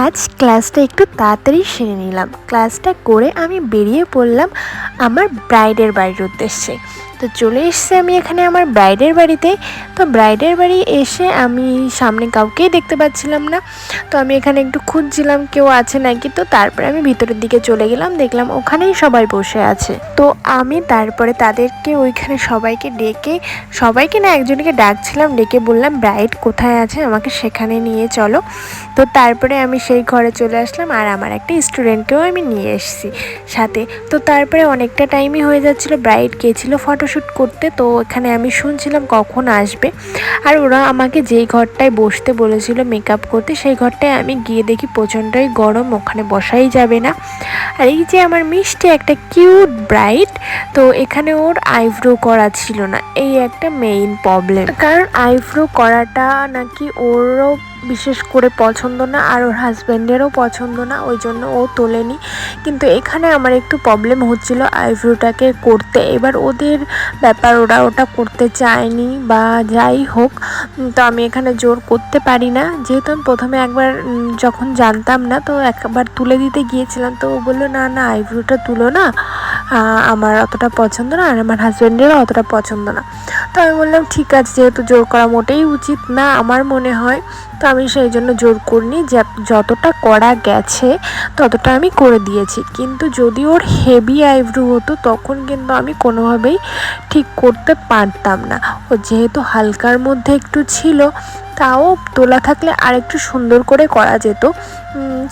আজ ক্লাসটা একটু তাড়াতাড়ি সেরে নিলাম। ক্লাসটা করে আমি বেরিয়ে পড়লাম আমার ব্রাইডের বাড়ির উদ্দেশ্যে। তো চলে এসেছি আমি এখানে আমার ব্রাইডের বাড়িতে। তো ব্রাইডের বাড়ি এসে আমি সামনে কাউকেই দেখতে পাচ্ছিলাম না। তো আমি এখানে একটু খুঁজছিলাম কেউ আছে নাকি। তো তারপরে আমি ভিতরের দিকে চলে গেলাম, দেখলাম ওখানেই সবাই বসে আছে। তো আমি তারপরে তাদেরকে ওইখানে সবাইকে ডেকে, সবাইকে না একজনকে ডাকছিলাম, ডেকে বললাম ব্রাইড কোথায় আছে? আমাকে সেখানে নিয়ে চলো। তো তারপরে আমি সেই ঘরে চলে আসলাম আর আমার একটা স্টুডেন্টকেও আমি নিয়ে এসেছি সাথে। তো তারপরে অনেকটা টাইমই হয়ে যাচ্ছিল ব্রাইড গিয়েছিল ফটোশ্যুট করতে, তো এখানে আমি শুনছিলাম কখন আসবে। আর ওরা আমাকে যেই ঘরটায় বসতে বলেছিল মেকআপ করতে, সেই ঘরটায় আমি গিয়ে দেখি প্রচণ্ডই গরম, ওখানে বসাই যাবে না। আর এই যে আমার মিষ্টি একটা কিউট ব্রাইট তো এখানে ওর আইব্রো করা ছিল না, এই একটা মেইন প্রবলেম কারণ আইব্রো করাটা নাকি ওরও বিশেষ করে পছন্দ না আর ওর হাজব্যান্ডেরও পছন্দ না, ওই জন্য ও তোলেনি। কিন্তু এখানে আমার একটু প্রবলেম হচ্ছিল আইব্রোটাকে করতে। এবার ওদের ব্যাপার, ওরা ওটা করতে চায়নি বা যাই হোক তো আমি এখানে জোর করতে পারি না। যেহেতু আমি প্রথমে একবার যখন জানতাম না, তো একবার তুলে দিতে গিয়েছিলাম। তো ও বলল, না না, আইব্রোটা তুলো না। আমার অতটা পছন্দ না আর আমার হাজব্যান্ডেরও অতটা পছন্দ না। তো আমি বললাম, ঠিক আছে, যেহেতু জোর করা মোটেই উচিত না আমার মনে হয়, তো আমি সেই জন্য জোর করিনি। যতটা করা গেছে, ততটা আমি করে দিয়েছি। কিন্তু যদি ওর হেভি আইব্রু হতো, তখন কিন্তু আমি কোনোভাবেই ঠিক করতে পারতাম না। ও যেহেতু হালকার মধ্যে একটু ছিল, তাও তোলা থাকলে আর একটু সুন্দর করে করা যেত।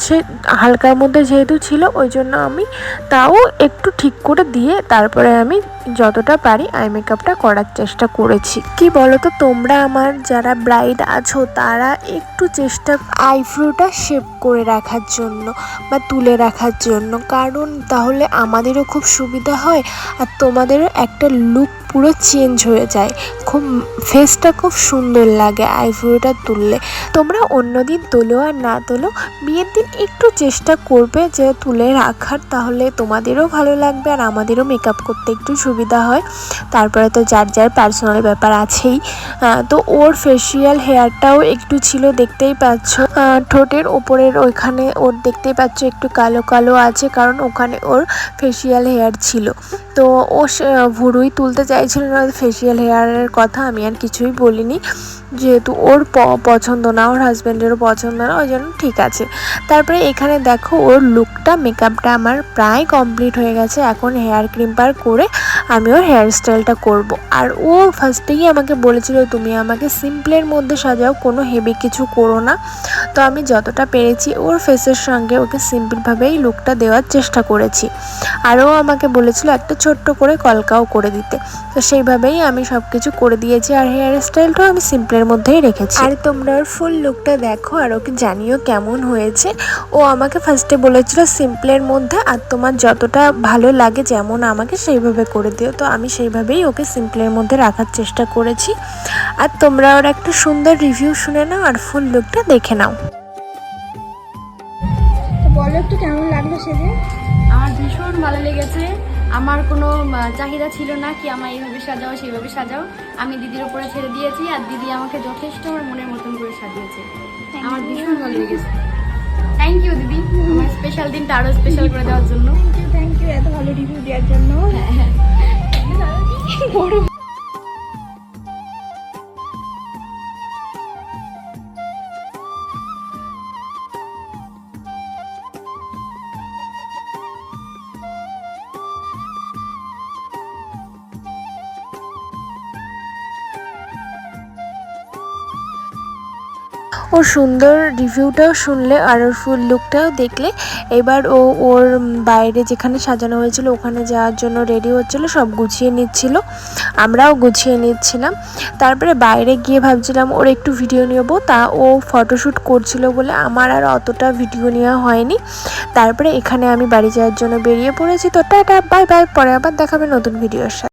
সে হালকার মধ্যে যেহেতু ছিল, ওই জন্য আমি তাও একটু ঠিক করে দিয়ে তারপরে আমি যতটা পারি আই মেকআপটা করার চেষ্টা করেছি। কি বলো তো তোমরা আমার যারা ব্রাইড আছো, তারা একটু চেষ্টা আইব্রোটা শেপ করে রাখার জন্য বা তুলে রাখার জন্য। কারণ তাহলে আমাদেরও খুব সুবিধা হয় আর তোমাদেরও একটা লুক পুরো চেঞ্জ হয়ে যায়। খুব ফেসটা খুব সুন্দর লাগে আইব্রোটা তুললে। তোমরা অন্যদিন তোলো আর না তোলো, বিয়ের দিন একটু চেষ্টা করবে যে তুলে রাখার, তাহলে তোমাদেরও ভালো লাগবে আর আমাদেরও মেকআপ করতে একটু সুবিধা হয়। তারপরে তো যার যার পার্সোনাল ব্যাপার আছেই। তো ওর ফেসিয়াল হেয়ারটাও একটু ছিল, দেখতেই পাচ্ছ। ঠোঁটের ওপরের ওইখানে ওর দেখতেই পাচ্ছ একটু কালো কালো আছে, কারণ ওখানে ওর ফেসিয়াল হেয়ার ছিল। তো ও ভুরুই তুলতে চাইছিল না ফেসিয়াল হেয়ারের কথা আমি আর কিছুই বলিনি। যেহেতু ওর পছন্দ না, ওর হাজব্যান্ডেরও পছন্দ না, ওই জন্য ঠিক আছে। তারপরে এখানে দেখো ওর লুকটা মেকআপটা আমার প্রায় কমপ্লিট হয়ে গেছে। এখন হেয়ার ক্রিম ক্রিম্পার করে আমি ওর হেয়ার স্টাইলটা করব। আর ও ফার্স্টেই আমাকে বলেছিল, তুমি আমাকে সিম্পলের মধ্যে সাজাও, কোনো হেভি কিছু করো না। তো আমি যতটা পেরেছি, ওর ফেসের সঙ্গে ওকে সিম্পলভাবেই লুকটা দেওয়ার চেষ্টা করেছি। আরও আমাকে বলেছিল, একটা ছোট্ট করে কলকাও করে দিতে। তো সেইভাবেই আমি সব কিছু করে দিয়েছি, আর হেয়ার স্টাইলটাও আমি সিম্পলের মধ্যেই রেখেছি। আর তোমরা ওর ফুল লুকটা দেখো, আর ওকে জানিও কেমন হয়েছে। ও আমাকে ফার্স্টে বলেছিল সিম্পলের মধ্যে, আর তোমার যতটা ভালো লাগে যেমন আমাকে, সেইভাবে করে দিও তো আমি সেইভাবেই ওকে সিম্পলের মধ্যে রাখার চেষ্টা করেছি। আর তোমরা ওর একটা সুন্দর রিভিউ শুনে নাও আর ফুল লুকটা দেখে নাও। বলো একটু কেমন লাগল সেদিন? আমার ভীষণ ভালো লেগেছে। আমার কোনো চাহিদা ছিল না কি আমার এইভাবে সাজাও সেইভাবে সাজাও। আমি দিদির উপরে ছেড়ে দিয়েছি আর দিদি আমাকে যথেষ্ট আমার মনের মতন করে সাজিয়েছে। আমার ভীষণ ভালো লেগেছে। থ্যাংক ইউ দিদি। আমার স্পেশাল দিনটা আরও স্পেশাল করে দেওয়ার জন্য। থ্যাংক ইউ থ্যাংক ইউ এত ভালো রিভিউ দেওয়ার জন্য। হ্যাঁ হ্যাঁ। বড় ওর সুন্দর রিভিউটাও শুনলে আর ওর ফুল লুকটাও দেখলে। এবার ও ওর বাইরে যেখানে সাজানো হয়েছিল ওখানে যাওয়ার জন্য রেডি হচ্ছিল, সব গুছিয়ে নিচ্ছিল। আমরাও গুছিয়ে নিচ্ছিলাম। তারপরে বাইরে গিয়ে ভাবছিলাম, ওর একটু ভিডিও নেব। তা ও ফটোশ্যুট করছিল বলে আমার আর অতটা ভিডিও নেওয়া হয়নি। তারপরে এখানে আমি বাড়ি যাওয়ার জন্য বেরিয়ে পড়েছি। তো টাটা বাই বাই পরে আবার দেখাবে নতুন ভিডিওর সাথে।